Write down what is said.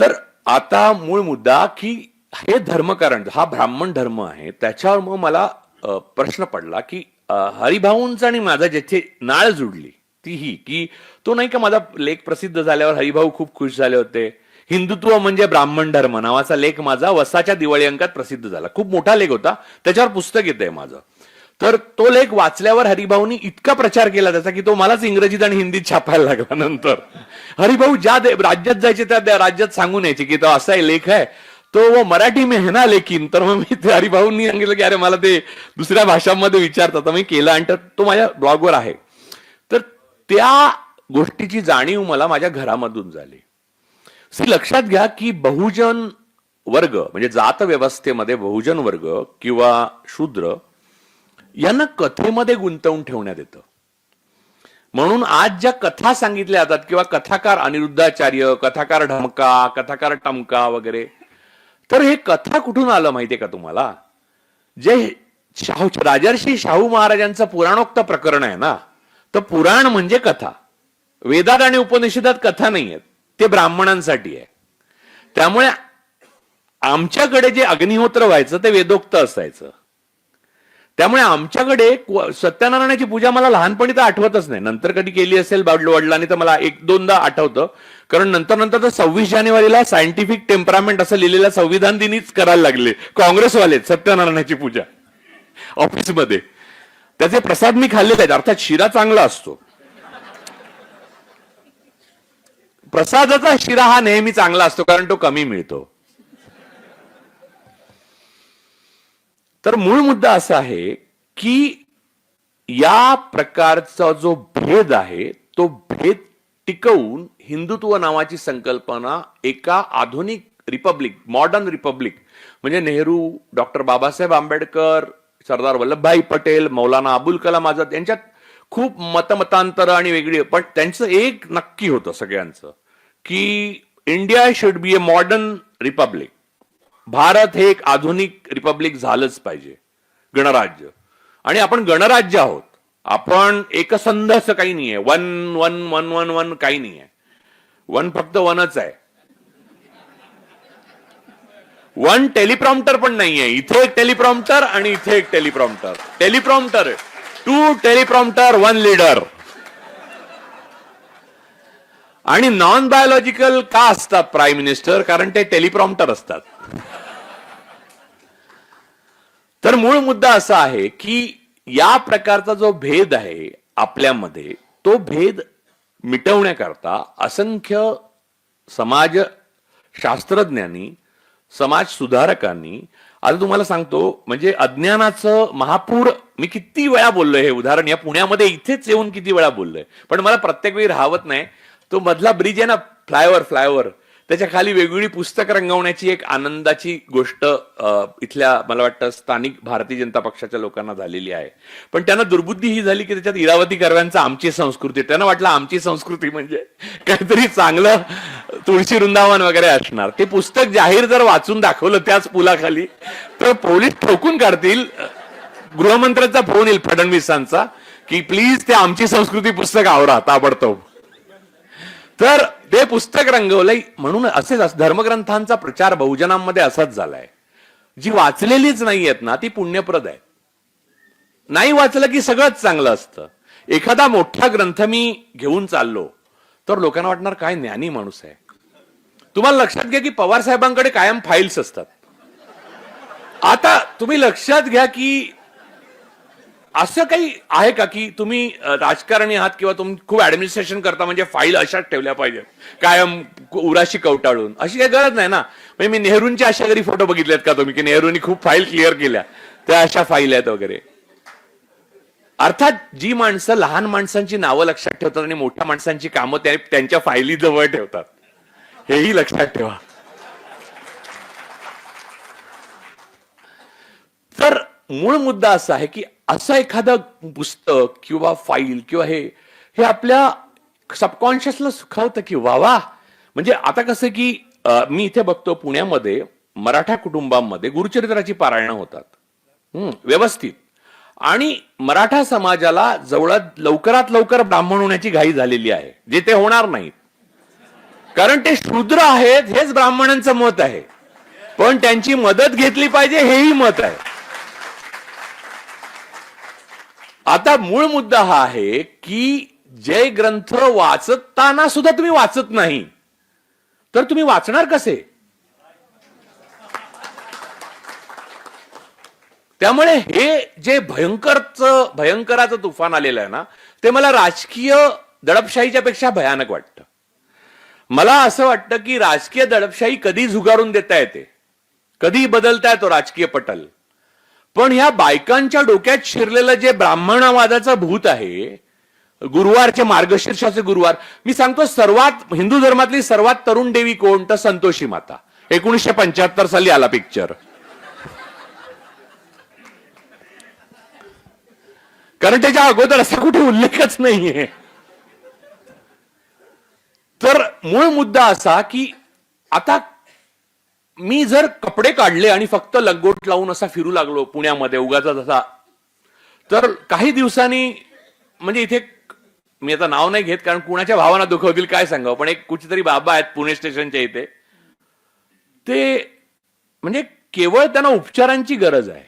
तर आता मूळ मुद्दा की हे धर्मकारण हा ब्राह्मण धर्म आहे त्याच्यावर मग मला प्रश्न पडला की हरिभाऊंचा आणि माझा जेथे नाळ जुडली ती ही की तो नाही का माझा लेख प्रसिद्ध झाल्यावर हरिभाऊ खूप खुश झाले होते. हिंदुत्व म्हणजे ब्राह्मण धर्म नावाचा लेख माझा वसाच्या दिवाळी अंकात प्रसिद्ध झाला. खूप मोठा लेख होता त्याच्यावर पुस्तक येतंय माझं. तर तो लेख वाचल्यावर हरिभाऊनी इतका प्रचार केला त्याचा की तो मलाच इंग्रजीत आणि हिंदीत छापायला लागला नंतर. हरिभाऊ ज्या राज्यात जायचे त्या राज्यात सांगून यायचे की तो असा आहे लेख आहे. तो व मराठी मे है ना लेखीन तर मग मी ते हरिभाऊंनी सांगितलं की अरे मला ते दुसऱ्या भाषांमध्ये विचारतात. तर मी केलं आणि तर तो माझ्या ब्लॉगवर आहे. तर त्या गोष्टीची जाणीव मला माझ्या घरामधून झाली. सी लक्षात घ्या की बहुजन वर्ग म्हणजे जात व्यवस्थेमध्ये बहुजन वर्ग किंवा शूद्र यांना कथेमध्ये गुंतवून ठेवण्यात येतं. म्हणून आज ज्या कथा सांगितल्या जातात किंवा कथाकार अनिरुद्धाचार्य कथाकार ढमका कथाकार टमका वगैरे तर हे कथा कुठून आलं माहितीये का तुम्हाला? जे शाहू राजर्षी शाहू महाराजांचं पुराणोक्त प्रकरण आहे ना तर पुराण म्हणजे कथा. वेदात आणि उपनिषदात कथा नाही आहेत ते ब्राह्मणांसाठी आहे. त्यामुळे आमच्याकडे जे अग्निहोत्र व्हायचं ते वेदोक्त असायचं. त्यामुळे आमच्याकडे सत्यनारायणाची पूजा मला लहानपणी तर आठवतच नाही. नंतर कधी केली असेल बाडलो वडिलांनी तर मला एक दोनदा आठवतं. कारण नंतर नंतर तर सव्वीस जानेवारीला सायंटिफिक टेम्परामेंट असं लिहिलेलं संविधान दिनीच करायला लागले. काँग्रेसवाले सत्यनारायणाची पूजा. ऑफिसमध्ये. त्याचे प्रसाद मी खाल्लेले आहेत. अर्थात शिरा चांगला असतो. प्रसादाचा शिरा हा नेहमी चांगला असतो कारण तो कमी मिळतो. तर मूळ मुद्दा असा आहे की या प्रकारचा जो भेद आहे तो भेद टिकवून हिंदुत्व नावाची संकल्पना एका आधुनिक रिपब्लिक मॉडर्न रिपब्लिक म्हणजे नेहरू डॉक्टर बाबासाहेब आंबेडकर सरदार वल्लभभाई पटेल मौलाना अबुल कलाम आझाद यांच्यात खूप मतमतांतर आणि वेगळी पण त्यांचं एक नक्की होतं सगळ्यांचं की India should be a modern republic Bharat हे एक आधुनिक रिपब्लिक झालंच पाहिजे. गणराज्य. आणि आपण गणराज्य आहोत. आपण एकसंध असं काही नाहीये. One one one one one काही नाहीये. वन फक्त वनच आहे. वन टेलिप्रॉम्प्टर पण नाहीये. इथे एक टेलिप्रॉम्प्टर आणि इथे एक teleprompter. Teleprompter two teleprompter one leader. आणि नॉन बायोलॉजिकल का असतात प्राईम मिनिस्टर कारण ते टेलिप्रॉम्प्टर असतात. तर मूळ मुद्दा असा आहे की या प्रकारचा जो भेद आहे आपल्यामध्ये तो भेद मिटवण्याकरता असंख्य समाज शास्त्रज्ञांनी समाज सुधारकांनी आता तुम्हाला सांगतो म्हणजे अज्ञानाचं महापूर मी किती वेळा बोललोय हे उदाहरण या पुण्यामध्ये इथेच येऊन किती वेळा बोललोय पण मला प्रत्येक वेळी राहवत नाही. तो मधला ब्रिज आहे ना फ्लायओव्हर फ्लायओव्हर त्याच्याखाली वेगवेगळी पुस्तक रंगवण्याची एक आनंदाची गोष्ट इथल्या मला वाटतं स्थानिक भारतीय जनता पक्षाच्या लोकांना झालेली आहे. पण त्यांना दुर्बुद्धी ही झाली की त्याच्यात इरावती कर्व्यांचा आमची संस्कृती त्यांना वाटलं आमची संस्कृती म्हणजे काहीतरी चांगलं तुळशी वृंदावन वगैरे असणार. ते पुस्तक जाहीर जर वाचून दाखवलं त्याच पुलाखाली तर पोलीस ठोकून काढतील. गृहमंत्र्यांचा फोन येईल फडणवीसांचा की प्लीज ते आमची संस्कृती पुस्तक आवरा ताबडतोब. तर ते पुस्तक रंगवलंय म्हणून असेच धर्मग्रंथांचा प्रचार बहुजनांमध्ये असाच झालाय. जी वाचलेलीच नाहीयेत ना ती पुण्यप्रद आहे नाही वाचलं की सगळंच चांगलं असतं. एखादा मोठा ग्रंथ मी घेऊन चाललो तर लोकांना वाटणार काय ज्ञानी माणूस आहे. तुम्हाला लक्षात घ्या की पवार साहेबांकडे कायम फाईल्स असतात. आता तुम्ही लक्षात घ्या की असं काही आहे का की तुम्ही राजकारणी आहात किंवा तुम्ही खूप ऍडमिनिस्ट्रेशन करता म्हणजे फाईल अशाच ठेवल्या पाहिजेत. कायम उराशी कवटाळून. अशी काही गरज नाही ना? म्हणजे मी नेहरूंच्या अशा घरी फोटो बघितलेत का तुम्ही की नेहरूंनी खूप फाईल क्लिअर केल्या? त्या अशा फाईल आहेत वगैरे. अर्थात जी माणसं लहान माणसांची नावं लक्षात ठेवतात आणि मोठ्या माणसांची कामं त्या- त्यांच्या फायली जवळ ठेवतात. हेही लक्षात ठेवा. तर मूळ मुद्दा असा आहे की असं एखादं पुस्तक किंवा फाईल किंवा हे हे आपल्या सबकॉन्शियसला सुखावतं की वा वा म्हणजे आता कसं की मी इथे बघतो पुण्यामध्ये मराठा कुटुंबांमध्ये गुरुचरित्राची पारायणं होतात. हम्म, व्यवस्थित. आणि मराठा समाजाला जवळात लवकरात लवकर ब्राह्मण होण्याची घाई झालेली आहे. जे ते होणार नाहीत. कारण ते शूद्र आहेत हेच ब्राह्मणांचं मत आहे. पण त्यांची मदत घेतली पाहिजे हेही मत आहे. आता मूळ मुद्दा हा आहे की जे ग्रंथ वाचताना सुद्धा तुम्ही वाचत नाही. तर तुम्ही वाचणार कसे? त्यामुळे हे जे भयंकरच भयंकराचं तुफान आलेलं आहे ना ते मला राजकीय दडपशाहीच्या पेक्षा भयानक वाटतं. मला असं वाटतं की राजकीय दडपशाही कधी झुगारून देता येते. कधी बदलता येतो राजकीय पटल? पण ह्या बायकांच्या डोक्यात शिरलेलं जे ब्राह्मणवादाचं भूत आहे गुरुवारचे मार्गशीर्षाचे गुरुवार मी सांगतो सर्वात हिंदू धर्मातली सर्वात तरुण देवी कोण? तर संतोषी माता. एकोणीसशे पंच्याहत्तर साली आला पिक्चर कारण त्याच्या अगोदर असा कुठे उल्लेखच नाहीये. तर मूळ मुद्दा असा की आता मी जर कपडे काढले आणि फक्त लंगोट लावून असा फिरू लागलो पुण्यामध्ये उगाचा तसा तर काही दिवसांनी म्हणजे इथे मी आता नाव नाही घेत कारण कुणाच्या भावना दुखवतील काय सांगावं पण एक कुठेतरी बाबा आहेत पुणे स्टेशनच्या इथे. ते म्हणजे केवळ त्यांना उपचारांची गरज आहे.